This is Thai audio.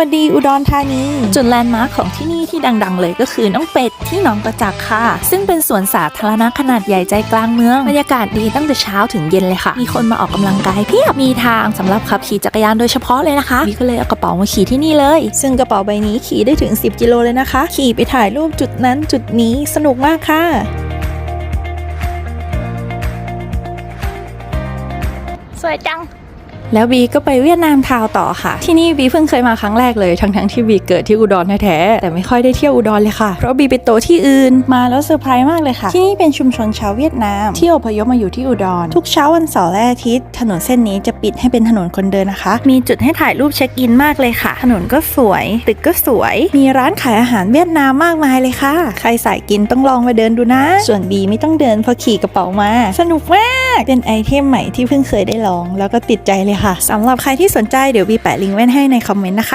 วัสดีอุดรธานี จุดแลนด์มาร์คของที่นี่ที่ดังๆ เลยก็คือน้องเป็ดที่หนองประจักษ์ค่ะ ซึ่งเป็นสวนสาธารณะขนาดใหญ่ใจกลางเมือง บรรยากาศดีตั้งแต่เช้าถึงเย็นเลยค่ะ มีคนมาออกกำลังกายเพียบ มีทางสำหรับขับขี่จักรยานโดยเฉพาะเลยนะคะวีก็เลยเอากระเป๋ามาขี่ที่นี่เลย ซึ่งกระเป๋าใบนี้ขี่ได้ถึง 10 กิโลเลยนะคะ ขี่ไปถ่ายรูปจุดนั้นจุดนี้สนุกมากค่ะสวยจัง แล้วบีก็ไปเวียดนามทาวต่อค่ะ ที่นี่บีเพิ่งเคยมาครั้งแรกเลย ทั้งทั้งที่บีเกิดที่อุดรแท้ๆแต่ไม่ค่อยได้เที่ยวอุดรเลยค่ะ เพราะบีไปโตที่อื่นมาแล้วเซอร์ไพรส์มากเลยค่ะ ที่นี่เป็นชุมชนชาวเวียดนามที่อพยพมาอยู่ที่อุดร ทุกเช้าวันเสาร์และอาทิตย์ ถนนเส้นนี้จะปิดให้เป็นถนนคนเดินนะคะ มีจุดให้ถ่ายรูปเช็คอินมากเลยค่ะ ถนนก็สวย ตึกก็สวย มีร้านขายอาหารเวียดนามมากมายเลยค่ะ ใครสายกินต้องลองมาเดินดูนะ ส่วนบีไม่ต้องเดินเพราะขี่กระเป๋ามา สนุกมาก เป็นไอเทมใหม่ที่เพิ่งเคยได้ลอง แล้วก็ติดใจเลยค่ะสำหรับใครที่สนใจเดี๋ยวบีแปะลิงก์ไว้ให้ในคอมเมนต์นะคะ